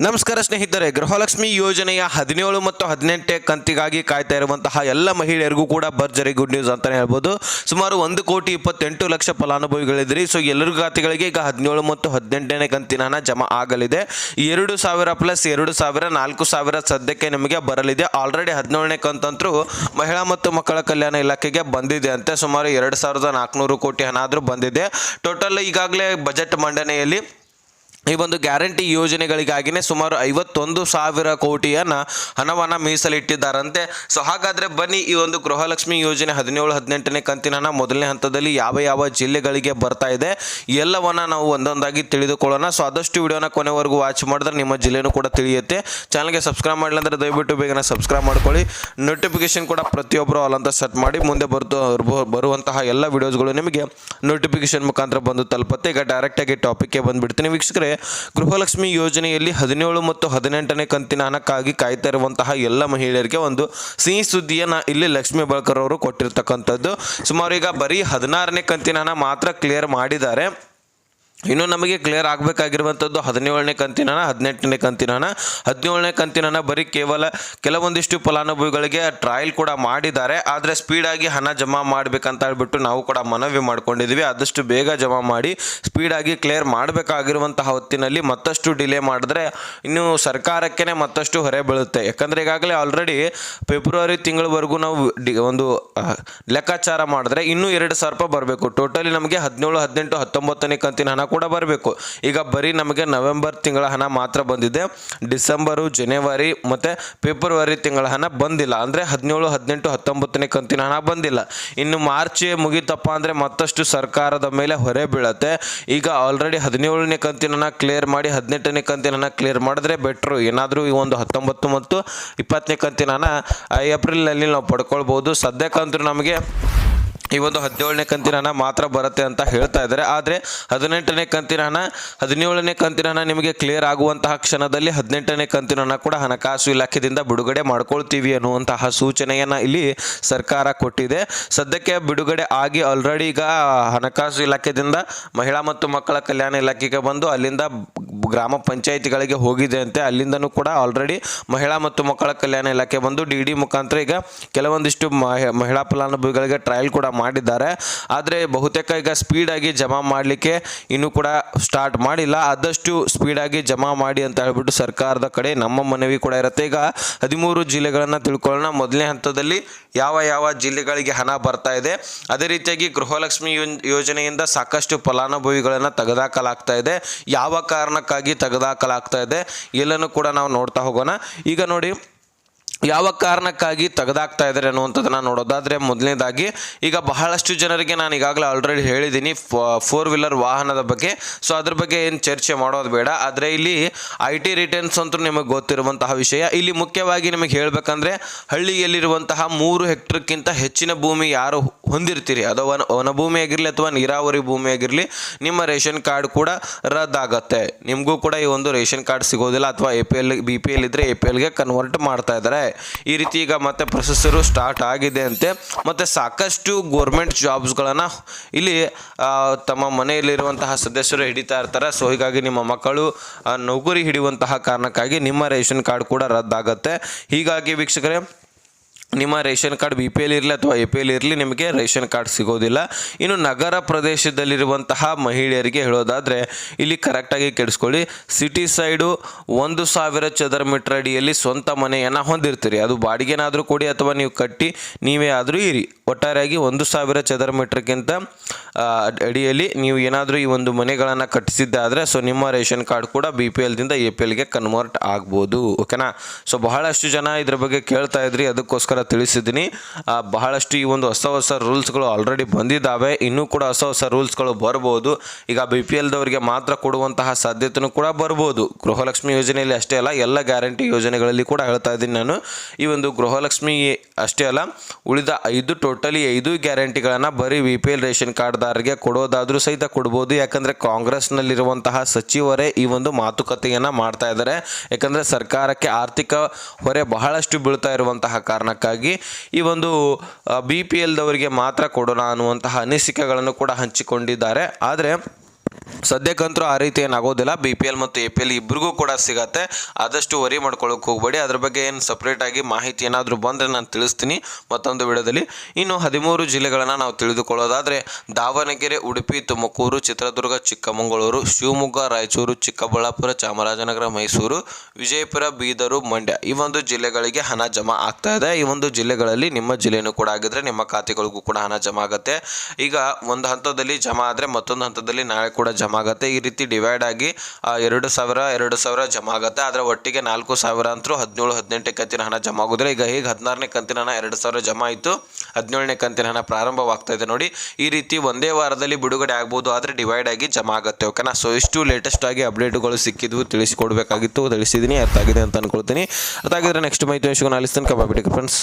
ನಮಸ್ಕಾರ ಸ್ನೇಹಿತರೆ, ಗೃಹಲಕ್ಷ್ಮಿ ಯೋಜನೆಯ ಹದಿನೇಳು ಮತ್ತು ಹದಿನೆಂಟನೇ ಕಂತಿಗಾಗಿ ಕಾಯ್ತಾ ಇರುವಂತಹ ಎಲ್ಲ ಮಹಿಳೆಯರಿಗೂ ಕೂಡ ಭರ್ಜರಿ ಗುಡ್ ನ್ಯೂಸ್ ಅಂತಲೇ ಹೇಳ್ಬೋದು. ಸುಮಾರು ಒಂದು ಕೋಟಿ ಇಪ್ಪತ್ತೆಂಟು ಲಕ್ಷ ಫಲಾನುಭವಿಗಳಿದ್ರಿ ಸೊ, ಎಲ್ಲರ ಖಾತೆಗಳಿಗೆ ಈಗ ಹದಿನೇಳು ಮತ್ತು ಹದಿನೆಂಟನೇ ಕಂತಿನ ಹಣ ಜಮಾ ಆಗಲಿದೆ. ಎರಡು ಸಾವಿರ ಪ್ಲಸ್ ಎರಡು ಸಾವಿರ, ನಾಲ್ಕು ಸಾವಿರ ಸದ್ಯಕ್ಕೆ ನಿಮಗೆ ಬರಲಿದೆ. ಆಲ್ರೆಡಿ ಹದಿನೇಳನೇ ಕಂತಂತೂ ಮಹಿಳಾ ಮತ್ತು ಮಕ್ಕಳ ಕಲ್ಯಾಣ ಇಲಾಖೆಗೆ ಬಂದಿದೆ ಅಂತೆ. ಸುಮಾರು ಎರಡು ಸಾವಿರದ ನಾಲ್ಕುನೂರು ಕೋಟಿ ಹಣ ಆದರೂ ಬಂದಿದೆ. ಟೋಟಲ್ ಈಗಾಗಲೇ ಬಜೆಟ್ ಮಂಡನೆಯಲ್ಲಿ ಈ ಒಂದು ಗ್ಯಾರಂಟಿ ಯೋಜನೆಗಳಿಗಾಗಿನೇ ಸುಮಾರು ಐವತ್ತೊಂದು ಸಾವಿರ ಕೋಟಿಯನ್ನು ಹಣವನ್ನು ಮೀಸಲಿಟ್ಟಿದ್ದಾರಂತೆ. ಸೊ ಹಾಗಾದರೆ ಬನ್ನಿ ಈ ಒಂದು ಗೃಹಲಕ್ಷ್ಮಿ ಯೋಜನೆ ಹದಿನೇಳು, ಹದಿನೆಂಟನೇ ಕಂತಿನ ಮೊದಲನೇ ಹಂತದಲ್ಲಿ ಯಾವ ಯಾವ ಜಿಲ್ಲೆಗಳಿಗೆ ಬರ್ತಾ ಇದೆ ಎಲ್ಲವನ್ನ ನಾವು ಒಂದೊಂದಾಗಿ ತಿಳಿದುಕೊಳ್ಳೋಣ. ಸೊ ಆದಷ್ಟು ವಿಡಿಯೋನ ಕೊನೆವರೆಗೂ ವಾಚ್ ಮಾಡಿದ್ರೆ ನಿಮ್ಮ ಜಿಲ್ಲೆನೂ ಕೂಡ ತಿಳಿಯುತ್ತೆ. ಚಾನಲ್ಗೆ ಸಬ್ಸ್ಕ್ರೈಬ್ ಮಾಡಿಲ್ಲ ಅಂದರೆ ದಯವಿಟ್ಟು ಬೇಗನೆ ಸಬ್ಸ್ಕ್ರೈಬ್ ಮಾಡ್ಕೊಳ್ಳಿ. ನೋಟಿಫಿಕೇಶನ್ ಕೂಡ ಪ್ರತಿಯೊಬ್ಬರು ಅಲ್ಲಂತ ಸೆಟ್ ಮಾಡಿ ಮುಂದೆ ಬರ್ತು ಬರುವಂತಹ ಎಲ್ಲ ವಿಡಿಯೋಸ್ಗಳು ನಿಮಗೆ ನೋಟಿಫಿಕೇಶನ್ ಮುಖಾಂತರ ಬಂದು ತಲುಪತ್ತೆ. ಈಗ ಡೈರೆಕ್ಟಾಗಿ ಟಾಪಿಕ್ಗೆ ಬಂದುಬಿಡ್ತೀನಿ. ವೀಕ್ಷಕರೇ ಗೃಹಲಕ್ಷ್ಮಿ ಯೋಜನೆಯಲ್ಲಿ ಹದಿನೇಳು ಮತ್ತು ಹದಿನೆಂಟನೇ ಕಂತಿನ ಹಣಕ್ಕಾಗಿ ಕಾಯ್ತಾ ಇರುವಂತಹ ಎಲ್ಲ ಮಹಿಳೆಯರಿಗೆ ಒಂದು ಸಿಹಿ ಸುದ್ದಿಯನ್ನು ಇಲ್ಲಿ ಲಕ್ಷ್ಮೀ ಬಳಕರ್ ಅವರು ಕೊಟ್ಟಿರ್ತಕ್ಕಂಥದ್ದು. ಸುಮಾರು ಈಗ ಬರೀ ಹದಿನಾರನೇ ಕಂತಿನ ಮಾತ್ರ ಕ್ಲಿಯರ್ ಮಾಡಿದ್ದಾರೆ. ಇನ್ನು ನಮಗೆ ಕ್ಲಿಯರ್ ಆಗಬೇಕಾಗಿರುವಂಥದ್ದು ಹದಿನೇಳನೇ ಕಂತಿನ ಹದಿನೆಂಟನೇ ಕಂತಿನ ಹದಿನೇಳನೇ ಕಂತಿನ ಬರೀ ಕೇವಲ ಕೆಲವೊಂದಿಷ್ಟು ಫಲಾನುಭವಿಗಳಿಗೆ ಟ್ರಯಲ್ ಕೂಡ ಮಾಡಿದ್ದಾರೆ. ಆದರೆ ಸ್ಪೀಡಾಗಿ ಹಣ ಜಮಾ ಮಾಡಬೇಕಂತ ಹೇಳ್ಬಿಟ್ಟು ನಾವು ಕೂಡ ಮನವಿ ಮಾಡ್ಕೊಂಡಿದ್ದೀವಿ ಆದಷ್ಟು ಬೇಗ ಜಮಾ ಮಾಡಿ ಸ್ಪೀಡಾಗಿ ಕ್ಲಿಯರ್ ಮಾಡಬೇಕಾಗಿರುವಂತಹ ಹೊತ್ತಿನಲ್ಲಿ ಮತ್ತಷ್ಟು ಡಿಲೇ ಮಾಡಿದ್ರೆ ಇನ್ನು ಸರ್ಕಾರಕ್ಕೇ ಮತ್ತಷ್ಟು ಹೊರೆ ಬೀಳುತ್ತೆ. ಯಾಕಂದರೆ ಈಗಾಗಲೇ ಆಲ್ರೆಡಿ ಫೆಬ್ರವರಿ ತಿಂಗಳವರೆಗೂ ನಾವು ಒಂದು ಲೆಕ್ಕಾಚಾರ ಮಾಡಿದ್ರೆ ಇನ್ನೂ ಎರಡು ಸಾವಿರ ರೂಪಾಯಿ ಬರಬೇಕು. ಟೋಟಲಿ ನಮಗೆ ಹದಿನೇಳು, ಹದಿನೆಂಟು, ಹತ್ತೊಂಬತ್ತನೇ ಕಂತಿನ ಹಣ ಕೂಡ ಬರಬೇಕು. ಈಗ ಬರೀ ನಮಗೆ ನವೆಂಬರ್ ತಿಂಗಳ ಹಣ ಮಾತ್ರ ಬಂದಿದೆ. ಡಿಸೆಂಬರು, ಜನವರಿ ಮತ್ತು ಫೆಬ್ರವರಿ ತಿಂಗಳ ಹಣ ಬಂದಿಲ್ಲ. ಅಂದರೆ ಹದಿನೇಳು, ಹದಿನೆಂಟು, ಹತ್ತೊಂಬತ್ತನೇ ಕಂತಿನ ಹಣ ಬಂದಿಲ್ಲ. ಇನ್ನು ಮಾರ್ಚ್ ಮುಗಿತಪ್ಪ ಅಂದರೆ ಮತ್ತಷ್ಟು ಸರ್ಕಾರದ ಮೇಲೆ ಹೊರೆ ಬೀಳತ್ತೆ. ಈಗ ಆಲ್ರೆಡಿ ಹದಿನೇಳನೇ ಕಂತಿನ ಹಣ ಕ್ಲಿಯರ್ ಮಾಡಿ, ಹದಿನೆಂಟನೇ ಕಂತಿನ ಹಣ ಕ್ಲಿಯರ್ ಮಾಡಿದ್ರೆ ಬೆಟ್ರು ಏನಾದರೂ ಈ ಒಂದು ಹತ್ತೊಂಬತ್ತು ಮತ್ತು ಇಪ್ಪತ್ತನೇ ಕಂತಿನ ಹಣ ಏಪ್ರಿಲ್ನಲ್ಲಿ ನಾವು ಪಡ್ಕೊಳ್ಬೋದು. ಸದ್ಯಕ್ಕಂತೂ ನಮಗೆ ಈ ಒಂದು ಹದಿನೇಳನೇ ಕಂತಿನ ಮಾತ್ರ ಬರುತ್ತೆ ಅಂತ ಹೇಳ್ತಾ ಇದ್ದಾರೆ. ಆದರೆ ಹದಿನೆಂಟನೇ ಕಂತಿನ ಹಣ, ಹದಿನೇಳನೇ ಕಂತಿನ ನಿಮಗೆ ಕ್ಲಿಯರ್ ಆಗುವಂತಹ ಕ್ಷಣದಲ್ಲಿ ಹದಿನೆಂಟನೇ ಕಂತಿನ ಕೂಡ ಹಣಕಾಸು ಇಲಾಖೆಯಿಂದ ಬಿಡುಗಡೆ ಮಾಡ್ಕೊಳ್ತೀವಿ ಅನ್ನುವಂತಹ ಸೂಚನೆಯನ್ನು ಇಲ್ಲಿ ಸರ್ಕಾರ ಕೊಟ್ಟಿದೆ. ಸದ್ಯಕ್ಕೆ ಬಿಡುಗಡೆ ಆಗಿ ಆಲ್ರೆಡಿ ಈಗ ಹಣಕಾಸು ಇಲಾಖೆಯಿಂದ ಮಹಿಳಾ ಮತ್ತು ಮಕ್ಕಳ ಕಲ್ಯಾಣ ಇಲಾಖೆಗೆ ಬಂದು ಅಲ್ಲಿಂದ ಗ್ರಾಮ ಪಂಚಾಯಿತಿಗಳಿಗೆ ಹೋಗಿದೆ ಅಂತೆ. ಅಲ್ಲಿಂದನೂ ಕೂಡ ಆಲ್ರೆಡಿ ಮಹಿಳಾ ಮತ್ತು ಮಕ್ಕಳ ಕಲ್ಯಾಣ ಇಲಾಖೆ ಬಂದು ಡಿ ಡಿ ಮುಖಾಂತರ ಈಗ ಕೆಲವೊಂದಿಷ್ಟು ಮಹಿ- ಮಹಿಳಾ ಫಲಾನುಭವಿಗಳಿಗೆ ಟ್ರಯಲ್ ಕೂಡ ಮಾಡಿದ್ದಾರೆ. ಆದರೆ ಬಹುತೇಕ ಈಗ ಸ್ಪೀಡಾಗಿ ಜಮಾ ಮಾಡಲಿಕ್ಕೆ ಇನ್ನೂ ಕೂಡ ಸ್ಟಾರ್ಟ್ ಮಾಡಿಲ್ಲ. ಆದಷ್ಟು ಸ್ಪೀಡಾಗಿ ಜಮಾ ಮಾಡಿ ಅಂತ ಹೇಳ್ಬಿಟ್ಟು ಸರ್ಕಾರದ ಕಡೆ ನಮ್ಮ ಮನವಿ ಕೂಡ ಇರುತ್ತೆ. ಈಗ ಹದಿಮೂರು ಜಿಲ್ಲೆಗಳನ್ನು ತಿಳ್ಕೊಳ್ಳೋಣ. ಮೊದಲನೇ ಹಂತದಲ್ಲಿ ಯಾವ ಯಾವ ಜಿಲ್ಲೆಗಳಿಗೆ ಹಣ ಬರ್ತಾ ಇದೆ. ಅದೇ ರೀತಿಯಾಗಿ ಗೃಹಲಕ್ಷ್ಮಿ ಯೋಜನೆಯಿಂದ ಸಾಕಷ್ಟು ಫಲಾನುಭವಿಗಳನ್ನು ತೆಗೆದಾಕಲಾಗ್ತಾ ಇದೆ. ಯಾವ ಕಾರಣಕ್ಕಾಗಿ ತೆಗೆದಾಕಲಾಗ್ತಾ ಇದೆ. ಎಲ್ಲನೂ ಕೂಡ ನಾವು ನೋಡ್ತಾ ಹೋಗೋಣ. ಈಗ ನೋಡಿ ಯಾವ ಕಾರಣಕ್ಕಾಗಿ ತೆಗೆದಾಕ್ತಾ ಇದ್ದಾರೆ ಅನ್ನುವಂಥದ್ದನ್ನು ನೋಡೋದಾದರೆ ಮೊದಲನೇದಾಗಿ, ಈಗ ಬಹಳಷ್ಟು ಜನರಿಗೆ ನಾನು ಈಗಾಗಲೇ ಆಲ್ರೆಡಿ ಹೇಳಿದ್ದೀನಿ ಫೋರ್ ವೀಲರ್ ವಾಹನದ ಬಗ್ಗೆ. ಸೊ ಅದ್ರ ಬಗ್ಗೆ ಏನು ಚರ್ಚೆ ಮಾಡೋದು ಬೇಡ. ಆದರೆ ಇಲ್ಲಿ ಐ ಟಿ ರಿಟರ್ನ್ಸ್ ಅಂತೂ ನಿಮಗೆ ಗೊತ್ತಿರುವಂತಹ ವಿಷಯ. ಇಲ್ಲಿ ಮುಖ್ಯವಾಗಿ ನಿಮಗೆ ಹೇಳಬೇಕಂದ್ರೆ, ಹಳ್ಳಿಯಲ್ಲಿರುವಂತಹ ಮೂರು ಹೆಕ್ಟರ್ಕ್ಕಿಂತ ಹೆಚ್ಚಿನ ಭೂಮಿ ಯಾರು ಹೊಂದಿರ್ತೀರಿ? ಅದು ವನ, ವನಭೂಮಿ ಆಗಿರಲಿ ಅಥವಾ ನೀರಾವರಿ ಭೂಮಿ ಆಗಿರಲಿ, ನಿಮ್ಮ ರೇಷನ್ ಕಾರ್ಡ್ ಕೂಡ ರದ್ದಾಗತ್ತೆ. ನಿಮಗೂ ಕೂಡ ಈ ಒಂದು ರೇಷನ್ ಕಾರ್ಡ್ ಸಿಗೋದಿಲ್ಲ, ಅಥವಾ A P L B P L ಇದ್ದರೆ ಎ ಪಿ ಎಲ್ಗೆ ಕನ್ವರ್ಟ್ ಮಾಡ್ತಾ ಇದ್ದಾರೆ. ಈ ರೀತಿ ಈಗ ಮತ್ತೆ ಪ್ರೊಸೆಸರು ಸ್ಟಾರ್ಟ್ ಆಗಿದೆ ಅಂತೆ. ಮತ್ತು ಸಾಕಷ್ಟು ಗೋರ್ಮೆಂಟ್ ಜಾಬ್ಸ್ಗಳನ್ನು ಇಲ್ಲಿ ತಮ್ಮ ಮನೆಯಲ್ಲಿರುವಂತಹ ಸದಸ್ಯರು ಹಿಡಿತಾ ಇರ್ತಾರೆ. ಸೊ ಹೀಗಾಗಿ ನಿಮ್ಮ ಮಕ್ಕಳು ನೌಕರಿ ಹಿಡಿಯುವಂತಹ ಕಾರಣಕ್ಕಾಗಿ ನಿಮ್ಮ ರೇಷನ್ ಕಾರ್ಡ್ ಕೂಡ ರದ್ದಾಗತ್ತೆ. ಹೀಗಾಗಿ ವೀಕ್ಷಕರೇ ನಿಮ್ಮ ration card B P L ಇರಲಿ ಅಥವಾ ಎ ಪಿ ಎಲ್ ಇರಲಿ ನಿಮಗೆ ರೇಷನ್ ಕಾರ್ಡ್ ಸಿಗೋದಿಲ್ಲ. ಇನ್ನು ನಗರ ಪ್ರದೇಶದಲ್ಲಿರುವಂತಹ ಮಹಿಳೆಯರಿಗೆ ಹೇಳೋದಾದರೆ ಇಲ್ಲಿ ಕರೆಕ್ಟಾಗಿ ಕೆಡಿಸ್ಕೊಳ್ಳಿ ಸಿಟಿ ಸೈಡು ಒಂದು ಸಾವಿರ ಚದರ ಮೀಟರ್ ಅಡಿಯಲ್ಲಿ ಸ್ವಂತ ಮನೆಯನ್ನು ಹೊಂದಿರ್ತೀರಿ. ಅದು ಬಾಡಿಗೆನಾದರೂ ಕೊಡಿ ಅಥವಾ ನೀವು ಕಟ್ಟಿ ನೀವೇ ಆದರೂ ಇರಿ. ಒಟ್ಟಾರೆಯಾಗಿ ಒಂದು ಸಾವಿರ ಚದರ ಮೀಟರ್ಗಿಂತ ಅಡಿಯಲ್ಲಿ ನೀವು ಏನಾದರೂ ಈ ಒಂದು ಮನೆಗಳನ್ನು ಕಟ್ಟಿಸಿದ್ದಾದರೆ ಸೊ ನಿಮ್ಮ ರೇಷನ್ ಕಾರ್ಡ್ ಕೂಡ ಬಿ ಪಿ ಎಲ್ದಿಂದ ಎ ಪಿ ಎಲ್ಗೆ ಕನ್ವರ್ಟ್ ಆಗ್ಬೋದು ಓಕೆನಾ ಸೊ ಬಹಳಷ್ಟು ಜನ ಇದ್ರ ಬಗ್ಗೆ ಕೇಳ್ತಾ ಇದ್ರಿ, ಅದಕ್ಕೋಸ್ಕರ ತಿಳಿಸಿದ್ದೀನಿ. ಬಹಳಷ್ಟು ಈ ಒಂದು ಹೊಸ ಹೊಸ ರೂಲ್ಸ್ಗಳು ಆಲ್ರೆಡಿ ಬಂದಿದ್ದಾವೆ, ಇನ್ನೂ ಕೂಡ ಹೊಸ ಹೊಸ ರೂಲ್ಸ್ಗಳು ಬರ್ಬೋದು. ಈಗ ಬಿ ಪಿ ಎಲ್ದವರಿಗೆ ಮಾತ್ರ ಕೊಡುವಂತಹ ಸಾಧ್ಯತೆಯೂ ಕೂಡ ಬರ್ಬೋದು. ಗೃಹಲಕ್ಷ್ಮಿ ಯೋಜನೆಯಲ್ಲಿ ಅಷ್ಟೇ ಅಲ್ಲ, ಎಲ್ಲ ಗ್ಯಾರಂಟಿ ಯೋಜನೆಗಳಲ್ಲಿ ಕೂಡ ಹೇಳ್ತಾ ಇದ್ದೀನಿ ನಾನು. ಈ ಒಂದು ಗೃಹಲಕ್ಷ್ಮಿ ಅಷ್ಟೇ ಅಲ್ಲ, ಉಳಿದ ಐದು ಟೋಟಲಿ ಐದು ಗ್ಯಾರಂಟಿಗಳನ್ನು ಬರೀ ವಿ ಪಿ ಎಲ್ ರೇಷನ್ ಕಾರ್ಡ್ದಾರರಿಗೆ ಕೊಡೋದಾದರೂ ಸಹಿತ ಕೊಡ್ಬೋದು. ಯಾಕಂದರೆ ಕಾಂಗ್ರೆಸ್ನಲ್ಲಿರುವಂತಹ ಸಚಿವರೇ ಈ ಒಂದು ಮಾತುಕತೆಯನ್ನು ಮಾಡ್ತಾ ಇದ್ದಾರೆ. ಯಾಕಂದರೆ ಸರ್ಕಾರಕ್ಕೆ ಆರ್ಥಿಕ ಹೊರೆ ಬಹಳಷ್ಟು ಬೀಳ್ತಾ ಇರುವಂತಹ ಕಾರಣಕ್ಕಾಗಿ ಈ ಒಂದು ಬಿ ಪಿ ಎಲ್ದವರಿಗೆ ಮಾತ್ರ ಕೊಡೋಣ ಅನ್ನುವಂತಹ ಅನಿಸಿಕೆಗಳನ್ನು ಕೂಡ ಹಂಚಿಕೊಂಡಿದ್ದಾರೆ. ಆದರೆ ಸದ್ಯಕ್ಕಂತೂ ಆ ರೀತಿ ಏನಾಗೋದಿಲ್ಲ ಬಿ ಪಿ ಎಲ್ ಮತ್ತು ಎ ಪಿ ಎಲ್ ಇಬ್ಬರಿಗೂ ಕೂಡ ಸಿಗತ್ತೆ. ಆದಷ್ಟು ವರಿ ಮಾಡ್ಕೊಳ್ಳೋಕೆ ಹೋಗಬೇಡಿ. ಅದ್ರ ಬಗ್ಗೆ ಏನು ಸಪ್ರೇಟಾಗಿ ಮಾಹಿತಿ ಏನಾದರೂ ಬಂದರೆ ನಾನು ತಿಳಿಸ್ತೀನಿ ಮತ್ತೊಂದು ವಿಡಿಯೋದಲ್ಲಿ. ಇನ್ನು ಹದಿಮೂರು ಜಿಲ್ಲೆಗಳನ್ನು ನಾವು ತಿಳಿದುಕೊಳ್ಳೋದಾದರೆ, ದಾವಣಗೆರೆ, ಉಡುಪಿ, ತುಮಕೂರು, ಚಿತ್ರದುರ್ಗ, ಚಿಕ್ಕಮಗಳೂರು, ಶಿವಮೊಗ್ಗ, ರಾಯಚೂರು, ಚಿಕ್ಕಬಳ್ಳಾಪುರ, ಚಾಮರಾಜನಗರ, ಮೈಸೂರು, ವಿಜಯಪುರ, ಬೀದರು, ಮಂಡ್ಯ ಈ ಒಂದು ಜಿಲ್ಲೆಗಳಿಗೆ ಹಣ ಜಮಾ ಆಗ್ತಾ ಇದೆ. ಈ ಒಂದು ಜಿಲ್ಲೆಗಳಲ್ಲಿ ನಿಮ್ಮ ಜಿಲ್ಲೆಯೂ ಕೂಡ ಆಗಿದ್ರೆ ನಿಮ್ಮ ಖಾತೆಗಳಿಗೂ ಕೂಡ ಹಣ ಜಮಾ ಆಗುತ್ತೆ. ಈಗ ಒಂದು ಹಂತದಲ್ಲಿ ಜಮಾ ಆದರೆ ಮತ್ತೊಂದು ಹಂತದಲ್ಲಿ ನಾಳೆ ಕೂಡ ಜಮಾ ಆಗುತ್ತೆ ಈ ರೀತಿ ಡಿವೈಡ್ ಆಗಿ ಎರಡು ಸಾವಿರ ಎರಡು ಸಾವಿರ ಜಮಾ ಆಗುತ್ತೆ ಆದರೆ ಒಟ್ಟಿಗೆ ನಾಲ್ಕು ಸಾವಿರ ಅಂತೂ ಹದಿನೇಳು ಹದಿನೆಂಟು ಕಂತಿನ ಹಣ ಜಮಾ ಆಗೋದಿಲ್ಲ ಈಗ ಹೀಗೆ ಹದಿನಾರನೇ ಕಂತಿನ ಹಣ ಎರಡು ಸಾವಿರ ಜಮಾ ಆಯಿತು, ಹದಿನೇಳನೇ ಕಂತಿನ ಹಣ ಪ್ರಾರಂಭವಾಗ್ತಾ ಇದೆ ನೋಡಿ. ಈ ರೀತಿ ಒಂದೇ ವಾರದಲ್ಲಿ ಬಿಡುಗಡೆ ಆಗ್ಬೋದು, ಆದರೆ ಡಿವೈಡ್ ಆಗಿ ಜಮಾ ಆಗುತ್ತೆ ಓಕೆನಾ ಸೊ ಇಷ್ಟು ಲೇಟೆಸ್ಟ್ ಆಗಿ ಅಪ್ಡೇಟ್ಗಳು ಸಿಕ್ಕಿದ್ವು, ತಿಳಿಸಿಕೊಡ್ಬೇಕಾಗಿತ್ತು ತಿಳಿಸಿದ್ದೀನಿ ಅರ್ಥ ಆಗಿದೆ ಅಂತ ಅನ್ಕೊಳ್ತೀನಿ. ಅರ್ಥ ಆಗಿದ್ರೆ ನೆಕ್ಸ್ಟ್ ಮೈತ್ರಿ ವಿಷಯವನ್ನು ಅಲಿಸ್ತಾನೆ ಕಬಾಬಿಡಿ ಫ್ರೆಂಡ್ಸ್